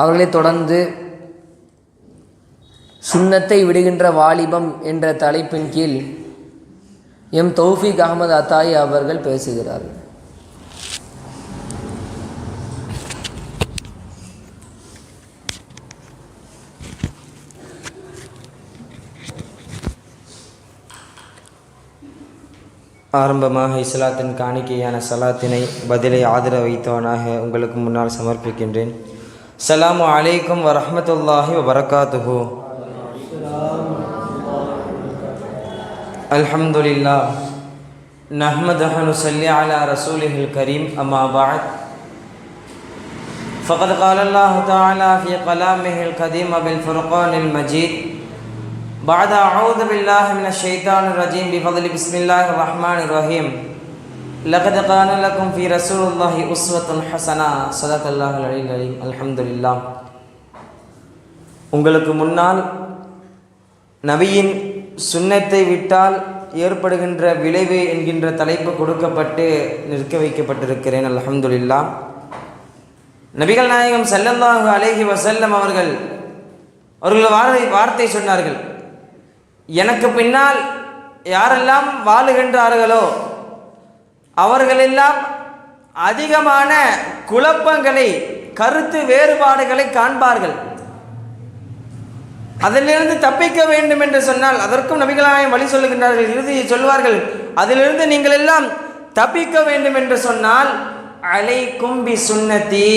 அவர்களைத் தொடர்ந்து சுண்ணத்தை விடுகின்ற வாலிபம் என்ற தலைப்பின் கீழ் எம் தௌஃபிக் அகமது அத்தாயி அவர்கள் பேசுகிறார்கள். ஆரம்பமாக இஸ்லாத்தின் காணிக்கையான சலாத்தினை பதிலை ஆதரவு வைத்தவனாக உங்களுக்கு முன்னால் சமர்ப்பிக்கின்றேன். السلام عليكم ورحمة الله وبركاته. الحمد لله. نحمده ونصلي على رسوله الكريم أما بعد. فقد قال الله تعالى في كلامه القديم بالفرقان المجيد بعد أعوذ بالله من الشيطان الرجيم بفضل بسم الله الرحمن الرحيم. لقد كان لكم في رسول الله أسوة حسنة صدق الله العلي العليم الحمد لله உங்களுக்கு முன்னால் நபியின் சுன்னத்தை விட்டால் ஏற்படுகின்ற விளைவு என்கின்ற தலைப்பு கொடுக்கப்பட்டு நிற்க வைக்கப்பட்டிருக்கிறேன் அல்ஹம்துலில்லா நபிகள் நாயகம் ஸல்லல்லாஹு அலைஹி வஸல்லம் அவர்கள் அவர்கள் வார்த்தை வார்த்தை சொன்னார்கள் எனக்கு பின்னால் யாரெல்லாம் வாழுகின்றார்களோ அவர்களெல்லாம் அதிகமான குழப்பங்களை கருத்து வேறுபாடுகளை காண்பார்கள். அதிலிருந்து தப்பிக்க வேண்டும் என்று சொன்னால் அதற்கும் நபிகளாயம் வழி சொல்லுகின்றார்கள் இறுதியை சொல்வார்கள் அதிலிருந்து நீங்கள் எல்லாம் தப்பிக்க வேண்டும் என்று சொன்னால் அலை கும்பி சுண்ணத்தி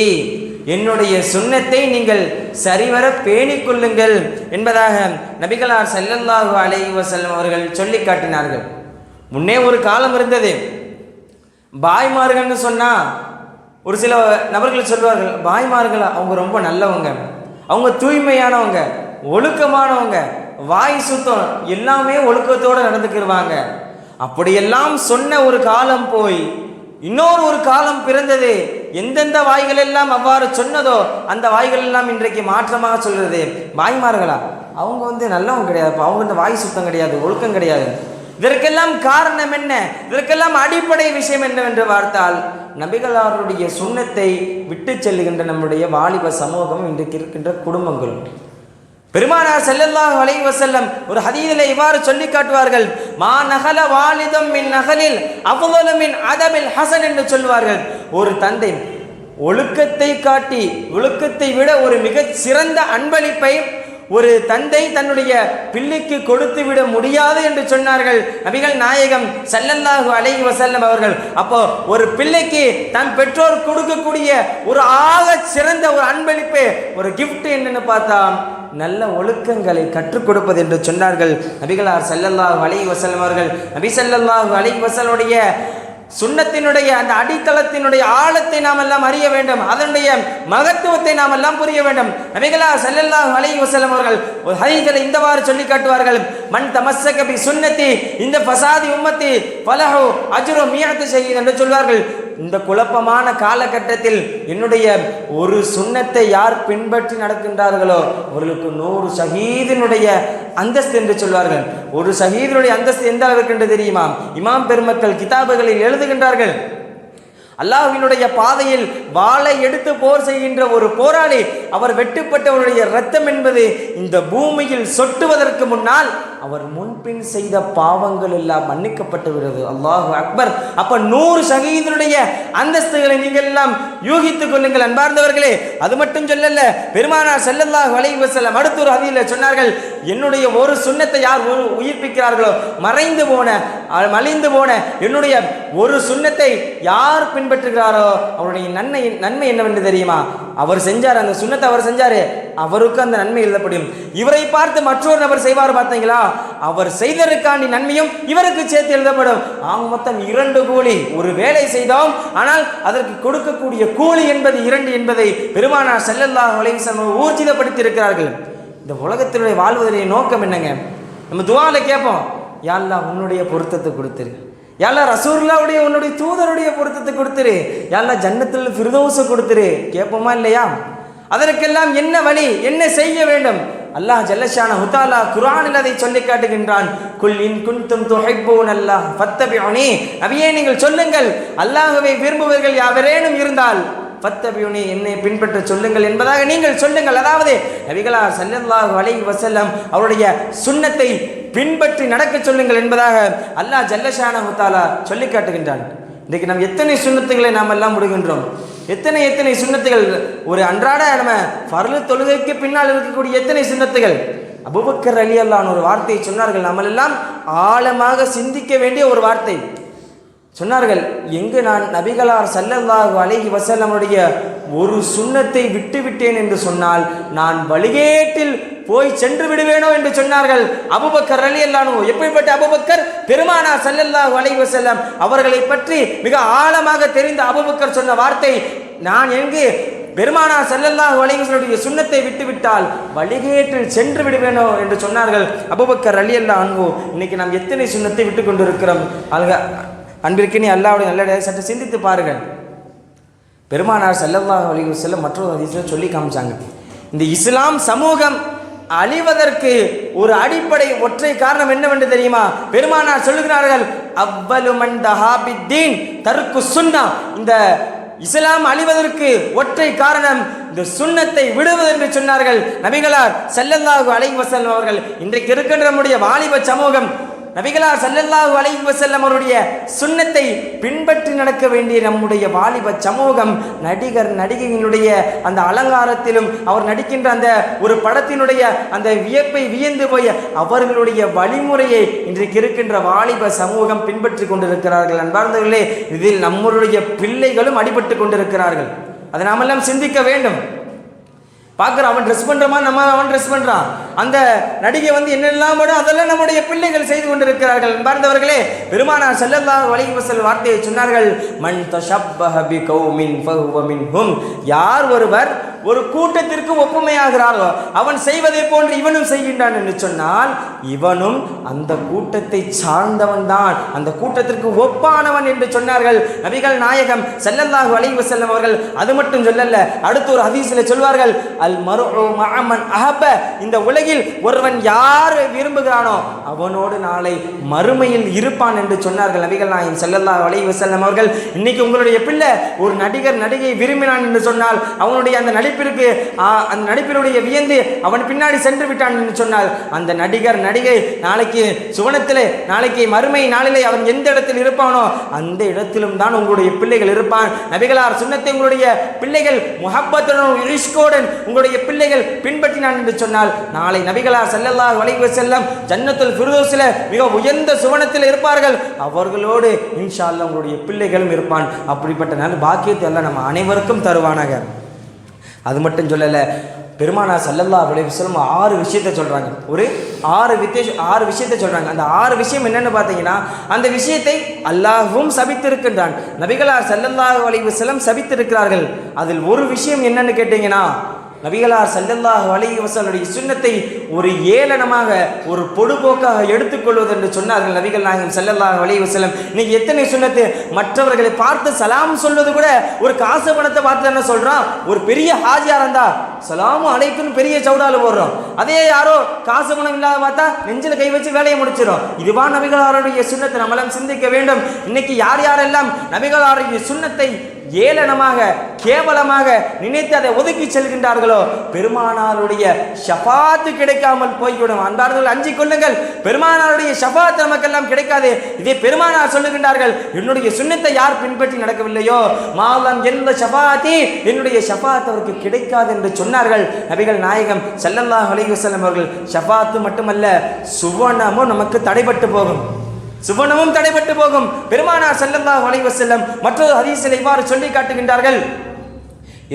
என்னுடைய சுண்ணத்தை நீங்கள் சரிவர பேணிக் கொள்ளுங்கள் என்பதாக நபிகளார் ஸல்லல்லாஹு அலை வசல்லம் அவர்கள் சொல்லி காட்டினார்கள். முன்னே ஒரு காலம் இருந்தது. பாய்மார்கள்னு சொன்னால் ஒரு சில நபர்கள் சொல்வார்கள் பாய்மார்கள் அவங்க ரொம்ப நல்லவங்க. அவங்க தூய்மையானவங்க ஒழுக்கமானவங்க வாய் சுத்தம் எல்லாமே ஒழுக்கத்தோடு நடந்துக்கிடுவாங்க அப்படியெல்லாம் சொன்ன ஒரு காலம் போய் இன்னொரு ஒரு காலம் பிறந்தது எந்தெந்த வாய்கள் எல்லாம் அவ்வாறு சொன்னதோ அந்த வாய்கள் எல்லாம் இன்றைக்கு மாற்றமாக சொல்கிறது வாய்மார்களா அவங்க வந்து நல்லவங்க கிடையாது அவங்க வந்து வாய் சுத்தம் கிடையாது ஒழுக்கம் கிடையாது. இதற்கெல்லாம் காரணம் என்ன? இதற்கெல்லாம் அடிப்படை விஷயம் என்னவென்று பார்த்தால் நபிகளாருடைய சுண்ணத்தை விட்டு செல்லுகின்ற நம்முடைய வாலிப சமூகம் இன்றைக்கு இருக்கின்ற குடும்பங்கள். பெருமானார் செல்லல்லாஹ் அலைஹி வஸல்லம் ஒரு ஹதீஸிலே இவ்வாறு சொல்லி காட்டுவார்கள் மா நகல வாலிதம் மின் நகலில் அஃதலு மின் அதமில் ஹசன் என்று சொல்வார்கள் ஒரு தந்தை ஒழுக்கத்தை காட்டி ஒழுக்கத்தை விட ஒரு மிகச் சிறந்த அன்பளிப்பை ஒரு தந்தை தன்னுடைய பிள்ளைக்கு கொடுத்து விட முடியாது என்று சொன்னார்கள். நபிகள் நாயகம் செல்லல்லாகு அலைஹி வசல்லம் அவர்கள். அப்போ ஒரு பிள்ளைக்கு தன் பெற்றோர் கொடுக்கக்கூடிய ஒரு ஆக சிறந்த ஒரு அன்பளிப்பு ஒரு கிஃப்ட் என்னன்னு பார்த்தா நல்ல ஒழுக்கங்களை கற்றுக் கொடுப்பது என்று சொன்னார்கள். நபிகளார் ஸல்லல்லாஹு அழகி வசல்லம் அவர்கள். நபி செல்லல்லாஹு அலைஹி வசலுடைய சுண்ணத்தினுடைய அந்த அடித்தளத்தினுடைய ஆழத்தை நாம் எல்லாம் அறிய வேண்டும். அதனுடைய மகத்துவத்தை நாம் எல்லாம் புரிய வேண்டும். நபிகளா செல்லல்லா அலை வசலம் அவர்கள் ஒரு ஹதீஸில் இந்தவாறு சொல்லி காட்டுவார்கள். மண் தமஸ்ஸக கபி சுண்ணத்தி இந்த பசாதி உம்மத்தி பலஹோ அஜுரோ மியத்து செய்யுது என்று சொல்வார்கள். இந்த குழப்பமான காலகட்டத்தில் என்னுடைய ஒரு சுண்ணத்தை யார் பின்பற்றி நடக்கின்றார்களோ அவர்களுக்கு நூறு ஷஹீதினுடைய அந்தஸ்து என்று சொல்வார்கள். ஒரு சகீதனுடைய அந்தஸ்து எந்த அளவுக்கு என்று தெரியுமா? இமாம் பெருமக்கள் கிதாபுகளில் எழுதுகின்றார்கள். அல்லாஹினுடைய பாதையில் வாளை எடுத்து போர் செய்கின்ற ஒரு போராளி அவர் வெட்டுப்பட்டவருடைய ரத்தம் என்பது இந்த பூமியில் சொட்டுவதற்கு முன்னால் அவர் முன்பின் செய்த பாவங்கள் எல்லாம் மன்னிக்கப்பட்டு விடுது. அல்லாஹு அக்பர். அப்ப நூறு சகீதனுடைய அந்தஸ்துகளை நீங்கள் எல்லாம் யூகித்துக் கொள்ளுங்கள் அன்பார்ந்தவர்களே. அது மட்டும் சொல்லல பெருமானார் செல்லல்லாஹ் அலைஹி செல்லம் அடுத்த ஒரு அதில சொன்னார்கள் என்னுடைய ஒரு சுண்ணத்தை யார் உயிர்ப்பிக்கிறார்களோ மறைந்து போன மலிந்து போன என்னுடைய ஒரு சுண்ணத்தை யார் பின்பற்றுகிறாரோ அவருடைய நன்மை நன்மை என்னவென்று தெரியுமா? அவர் செஞ்சார் அந்த சுண்ணத்தை அவர் செஞ்சாரு. அவருக்கு அந்த நன்மை எழுதப்படும். இவரை பார்த்து மற்றொரு நபர் செய்வார் பார்த்தீங்களா? அவர் செய்ததற்காண்டி நன்மையும் இவருக்கு சேர்த்து எழுதப்படும். ஆக மொத்தம் இரண்டு கூலி. ஒரு வேலை செய்தோம். ஆனால் அதற்கு கொடுக்கக்கூடிய கூலி என்பது இரண்டு என்பதை பெருமானார் ஸல்லல்லாஹு அலைஹி ஊர்ஜிதப்படுத்தி இருக்கிறார்கள் இந்த உலகத்தினுடைய வாழ்வதனுடைய நோக்கம் என்னங்க? நம்ம துவால கேட்போம். யாழ்லா உன்னுடைய பொருத்தத்தை கொடுத்துரு. யாழ்லா ரசூர்லாவுடைய உன்னுடைய தூதருடைய பொருத்தத்தை கொடுத்துரு. யாழ்லா ஜன்னத்தில் ஃபிர்தௌஸை கொடுத்துரு. கேட்போமா இல்லையா? அதற்கெல்லாம் என்ன வழி என்ன செய்ய வேண்டும்? அல்லாஹ் ஜல்லஷான ஹுதாலா குரானில் அதை சொல்லி காட்டுகின்றான். குல் இன் குந்தும் துஹிப்பூன் அல்லாஹ் ஃபத்தபிஉனி. அவையே நீங்கள் சொல்லுங்கள். அல்லாஹுவை விரும்புவர்கள் யாவரேனும் இருந்தால் ஃபத்தபியுனி என்னை பின்பற்ற சொல்லுங்கள் என்பதாக நீங்கள் சொல்லுங்கள். அதாவது நபிகளா சல்லல்லாஹு அலை வசல்லம் அவருடைய சுண்ணத்தை பின்பற்றி நடக்க சொல்லுங்கள் என்பதாக அல்லாஹ் ஜல்லஷான ஹுதாலா சொல்லி காட்டுகின்றான். இன்றைக்கு நாம் எத்தனை சுண்ணத்துகளை நாம் எல்லாம் விடுகின்றோம் எத்தனை எத்தனை சுண்ணத்துகள்? ஒரு அன்றாட நம்ம பரலு தொழுகைக்கு பின்னால் இருக்கக்கூடிய எத்தனை சுண்ணத்துகள்? அபுபக்கர் அலி அல்லான் ஒரு வார்த்தையை சொன்னார்கள். நம்மளெல்லாம் ஆழமாக சிந்திக்க வேண்டிய ஒரு வார்த்தை. சொன்னார்கள் எங்கு நான் நபிகளார் சல்லல்லாஹு அலைஹி வசல்லமுடைய ஒரு சுண்ணத்தை விட்டு விட்டேன் என்று சொன்னால் நான் வழிகேட்டில் போய் சென்று விடுவேனோ? என்று சொன்னார்கள். அபுபக்கர் அலி அல்லானு எப்படிப்பட்ட அபுபக்கர்? பெருமானார் சல்லல்லாஹு அலைஹி வசல்லம் அவர்களை பற்றி மிக ஆழமாக தெரிந்த அபுபக்கர் சொன்ன வார்த்தை நான் எங்கு பெருமானார் ஸல்லல்லாஹு அலைஹி சுண்ணத்தை விட்டுவிட்டால் வழிகேட்டில் சென்று விடுவேனோ என்று சொன்னார்கள் அபுபக்கர் அலி அல்லா அன்பு இன்னைக்கு நாம் எத்தனை சுண்ணத்தை விட்டு கொண்டிருக்கிறோம்? அல்க அன்பிற்கு நீ அல்லாவுடைய நல்ல சற்று சிந்தித்து பாருங்கள். பெருமானார் ஸல்லல்லாஹு அலைஹி செல்ல மற்றொரு அதிசயம் சொல்லி காமிச்சாங்க. இந்த இஸ்லாம் சமூகம் அழிவதற்கு ஒரு அடிப்படை ஒற்றை காரணம் என்னவென்று தெரியுமா? பெருமானார் சொல்லுகிறார்கள் அவ்வலுமன் தஹாபித்தீன் தருக்கு சுன்னா. இந்த இஸ்லாம் அழிவதற்கு ஒற்றை காரணம் இந்த சுண்ணத்தை விடுவது என்று சொன்னார்கள் நபிகளார் செல்லல்லாஹு அலைவசன் அவர்கள். இன்றைக்கு இருக்கின்ற நம்முடைய வாலிப சமூகம் நபிகளார் சல்லல்லாஹு அலைஹி வசல்லம் அவருடைய சுண்ணத்தை பின்பற்றி நடக்க வேண்டிய நம்முடைய வாலிப சமூகம் நடிகர் நடிகையினுடைய அந்த அலங்காரத்திலும் அவர் நடிக்கின்ற அந்த ஒரு படத்தினுடைய அந்த வியப்பை வியந்து போய் அவர்களுடைய வழிமுறையை இன்றைக்கு இருக்கின்ற வாலிப சமூகம் பின்பற்றி கொண்டிருக்கிறார்கள். அன்பார்ந்தவர்களே இதில் நம்மளுடைய பிள்ளைகளும் அடிபட்டு கொண்டிருக்கிறார்கள். அதை நாமெல்லாம் சிந்திக்க வேண்டும். பார்க்குறோம் அவன் ட்ரெஸ் பண்ணுறமா நம்ம அவன் ட்ரெஸ் பண்ணுறான் அந்த நடிகை வந்து என்னெல்லாம் படும் அதெல்லாம் நம்முடைய பிள்ளைகள் செய்து கொண்டிருக்கிறார்கள். பார்ந்தவர்களே பெருமானார் செல்லல்லா அலைஹி வஸல்லம் வார்த்தையை சொன்னார்கள் மன் தஷப்பஹ கௌமின் ஃபஹுவ மின்ஹும். யார் ஒருவர் ஒரு கூட்டத்திற்கு ஒப்புமையாகிறாரோ அவன் செய்வதை போன்று இவனும் செய்கின்றான் என்று சொன்னால் இவனும் அந்த கூட்டத்தை சார்ந்தவன் தான். அந்த கூட்டத்திற்கு ஒப்பானவன் என்று சொன்னார்கள் நபிகள் நாயகம் செல்லல்லாஹு அலைவு செல்லம் அவர்கள். அது மட்டும் சொல்லல அடுத்து ஒரு ஹதீஸில் சொல்வார்கள் அல் மருமன் மஅமன் அஹப. இந்த உலகில் ஒருவன் யார் விரும்புகிறானோ அவனோடு நாளை மறுமையில் இருப்பான் என்று சொன்னார்கள் நபிகள் நாயகம் செல்லல்லாஹு அலைவு செல்லம் அவர்கள். இன்னைக்கு உங்களுடைய பிள்ளை ஒரு நடிகர் நடிகை விரும்பினான் என்று சொன்னால் அவனுடைய அந்த நடிப்பிற்கு அந்த நடிப்பினுடைய வியந்து அவன் பின்னாடி சென்று விட்டான் என்று சொன்னால் அந்த நடிகர் நடிகை நாளைக்கு சுவனத்திலே நாளைக்கு மறுமை நாளிலே அவன் எந்த இடத்தில் இருப்பானோ அந்த இடத்திலும் தான் உங்களுடைய பிள்ளைகள் இருப்பான். நபிகளார் சுண்ணத்தை உங்களுடைய பிள்ளைகள் முகப்பத்துடன் இஷ்கோடன் உங்களுடைய பிள்ளைகள் பின்பற்றினான் என்று சொன்னால் நாளை நபிகளார் செல்லல்லா வளைவு செல்லம் ஜன்னத்துல் குருதோசில மிக உயர்ந்த சுவனத்தில் இருப்பார்கள். அவர்களோடு இன்ஷா அல்லா உங்களுடைய பிள்ளைகளும் இருப்பான். அப்படிப்பட்ட நல்ல பாக்கியத்தை எல்லாம் நம்ம அனைவருக்கும் தருவானாக. அது மட்டும் சொல்லலை பெருமானார் ஸல்லல்லாஹு அலைஹி ஆறு விஷயத்தை சொல்கிறாங்க ஒரு ஆறு வித்திய ஆறு விஷயத்தை சொல்கிறாங்க அந்த ஆறு விஷயம் என்னென்னு பார்த்தீங்கன்னா அந்த விஷயத்தை அல்லாஹும் சபித்திருக்கின்றான். நபிகளார் ஸல்லல்லாஹு அலைஹி செல்லம் சபித்திருக்கிறார்கள். அதில் ஒரு விஷயம் என்னென்னு கேட்டிங்கன்னா நபிகளார் ஸல்லல்லாஹு அலைஹி சுண்ணத்தை ஒரு ஏளனமாக ஒரு பொடுபோக்காக எடுத்துக்கொள்வது என்று சொன்னார்கள் நபிகள் நாயகம் ஸல்லல்லாஹு அலைஹி வஸல்லம். இன்னைக்கு எத்தனை சுண்ணத்து? மற்றவர்களை பார்த்து சலாம் சொல்வது கூட ஒரு காசு பணத்தை பார்த்து என்ன சொல்கிறான் ஒரு பெரிய ஹாஜியாக இருந்தா சலாமும் அழைப்புன்னு பெரிய சவுடால போடுறோம். அதே யாரோ காசு பணம் இல்லாத பார்த்தா நெஞ்சில் கை வச்சு வேலையை முடிச்சிடும் இதுவா நபிகளாருடைய சுண்ணத்தை நம்மளாம் சிந்திக்க வேண்டும். இன்னைக்கு யார் யாரெல்லாம் நபிகளாருடைய சுண்ணத்தை ஏளனமாக கேவலமாக நினைத்து அதை ஒதுக்கி செல்கின்றார்களோ? பெருமானாருடைய ஷபாத்து கிடைக்காமல் போய்விடும். அன்பார்கள் அஞ்சு கொள்ளுங்கள். பெருமானாருடைய ஷஃபாத் நமக்கெல்லாம் கிடைக்காது. இதே பெருமானார் சொல்லுகின்றார்கள். என்னுடைய சுண்ணத்தை யார் பின்பற்றி நடக்கவில்லையோ? மாலம் எந்த ஷபாத்தி என்னுடைய ஷபாத் அவருக்கு கிடைக்காது என்று சொன்னார்கள். நபிகள் நாயகம் செல்லல்லா அலைஹி அவர்கள் ஷபாத்து மட்டுமல்ல சுவனமும் நமக்கு தடைபட்டு போகும். சுவனமும் தடைபட்டு போகும். பெருமானார் செல்லந்தா அலைஹி செல்லம் மற்றொரு ஹதீஸில் இவ்வாறு சொல்லி காட்டுகின்றார்கள்.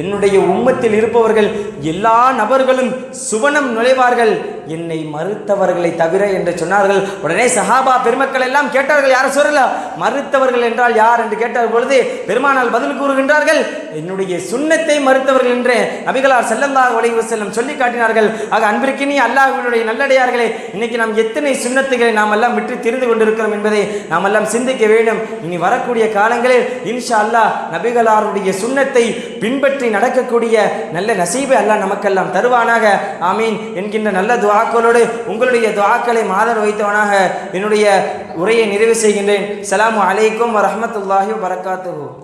என்னுடைய உம்மத்தில் இருப்பவர்கள் எல்லா நபர்களும் சுவனம் நுழைவார்கள். என்னை மறுத்தவர்களை தவிர என்று சொன்னார்கள். உடனே சஹாபா பெருமக்கள் எல்லாம் கேட்டார்கள் யாரும் சொல்லல மறுத்தவர்கள் என்றால் யார்? என்று கேட்டார் பொழுது பெருமானால் பதில் கூறுகின்றார்கள். என்னுடைய சுண்ணத்தை மறுத்தவர்கள் என்று நபிகளார் ஸல்லல்லாஹு அலைஹி செல்லும் சொல்லி காட்டினார்கள். ஆக அன்பிற்கினி அல்லாஹினுடைய நல்லடையார்களே இன்னைக்கு நாம் எத்தனை சுண்ணத்துகளை நாம் எல்லாம் விட்டு திரிந்து கொண்டிருக்கிறோம் என்பதை நாம் எல்லாம் சிந்திக்க வேண்டும். இனி வரக்கூடிய காலங்களில் இன்ஷா அல்லாஹ் நபிகளாருடைய சுண்ணத்தை பின்பற்றி நடக்கக்கூடிய நல்ல நசீபை அல்லாஹ் நமக்கெல்லாம் தருவானாக. ஆமீன். என்கின்ற நல்ல துவாக்களோடு உங்களுடைய துவாக்களை மாதர் வைத்தவனாக என்னுடைய உரையை நிறைவு செய்கின்றேன். சலாமு அலைக்கும் வரமத்துல்லாஹி வரகாத்து